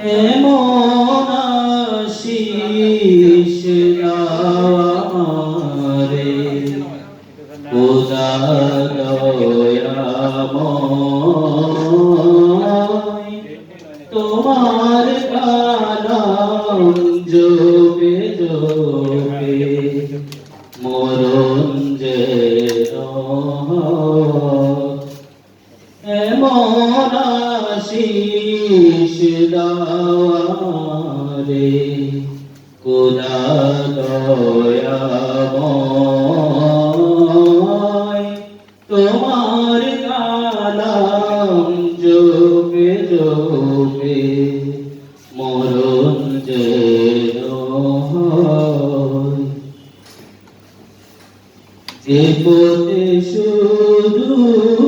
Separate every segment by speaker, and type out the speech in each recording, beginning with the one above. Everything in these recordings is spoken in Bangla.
Speaker 1: এমন আশিস দয়াময়। তোমার কালাম জোবে জোবে দাওয়ারে কোদা তোমার কালাম যোগে যোগে মরণ যে যে পথে শুধুই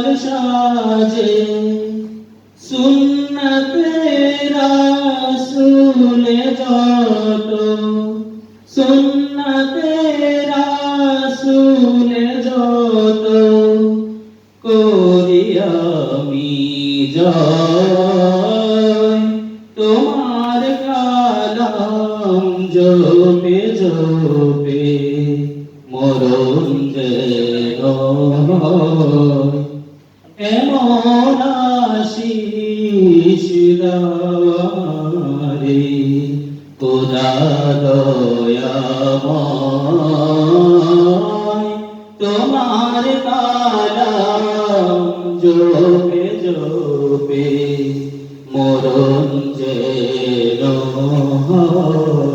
Speaker 1: সকাল সাজে সুন্নতে রাসূলে যত সুন্নতে রাসূলে যত করি আমি জয় এমন আশিস দাওয়ারে খোদা দয়াময় তোমার কালাম জোপে জোপে মরণ যেন হয়।